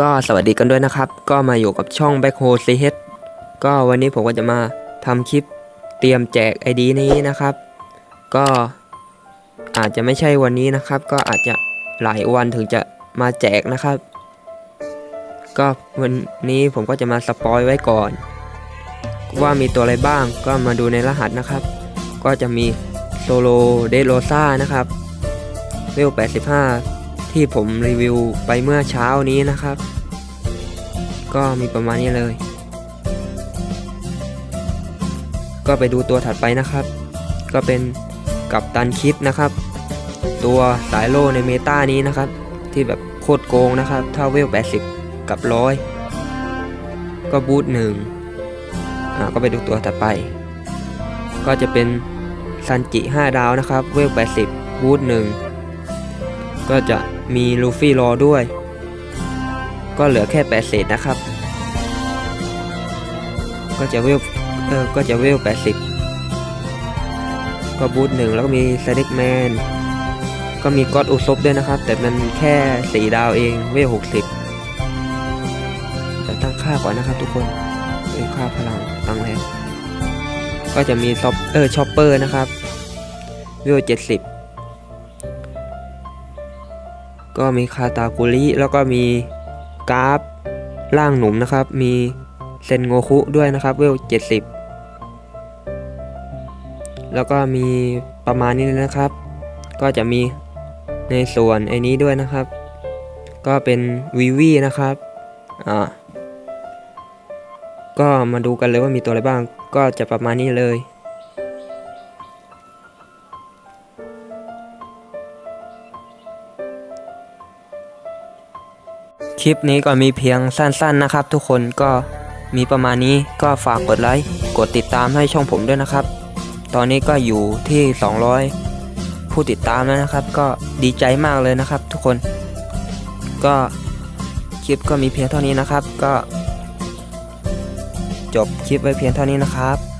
ก็สวัสดีกันด้วยนะครับ ก็มาอยู่กับช่อง Back Hole CH ก็วันนี้ผมก็จะมาทำคลิปเตรียมแจก ID นี้นะครับ ก็อาจจะไม่ใช่วันนี้นะครับ ก็อาจจะหลายวันถึงจะมาแจกนะครับ ก็วันนี้ผมก็จะมาสปอยไว้ก่อน ว่ามีตัวอะไรบ้างก็มาดูในรหัสนะครับ ก็จะมีโซโลเดโรซ่านะครับเวล85 ที่ผมรีวิวไปเมื่อเช้านี้นะครับ ก็มีประมาณนี้เลย ก็ไปดูตัวถัดไปนะครับ ก็เป็นกับตันคิดนะครับ ตัวสายโลในเมตานี้นะครับ ที่แบบโคตรโกงนะครับเท่าเวล 80 กับร้อยก็บูทหนึ่งอ่าก็ไปดูตัวถัดไป ก็จะเป็นซันจิ 5 ดาวนะครับ เวล 80 บูทหนึ่งก็จะ มีลูฟี่รอด้วย ก็เหลือแค่8เศษนะครับ ก็จะเวลเออก็จะเวล80ก็บูทหนึ่งแล้วก็มีสเด็กแมนก็มีก็อดอุซบด้วยนะครับ แต่มันแค่4ดาวเองเวล60แต่ตั้งค่าก่อนนะครับทุกคนเอ้ยค่าพลังตั้งแล้วก็จะมีซอปเออชอปเปอร์นะครับเวล70 ก็มีคาตากุริแล้วก็มีกราฟร่างหนุ่มนะครับ มีเซนโงคุด้วยนะครับเวล70แล้วก็มีประมาณนี้เลยนะครับ ก็จะมีในส่วนไอ้นี้ด้วยนะครับ ก็เป็นวีวีนะครับอ่าก็มาดูกันเลยว่ามีตัวอะไรบ้าง ก็จะประมาณนี้เลย คลิปนี้ก็มีเพียงสั้นๆนะครับ ทุกคนก็มีประมาณนี้ก็ฝากกดไลค์กดติดตามให้ช่องผมด้วยนะครับ ตอนนี้ก็อยู่ที่ 200 ผู้ติดตามแล้วนะครับ ก็ดีใจมากเลยนะครับ ทุกคน ก็คลิปก็มีเพียงเท่านี้นะครับ ก็ จบคลิปไว้เพียงเท่านี้นะครับ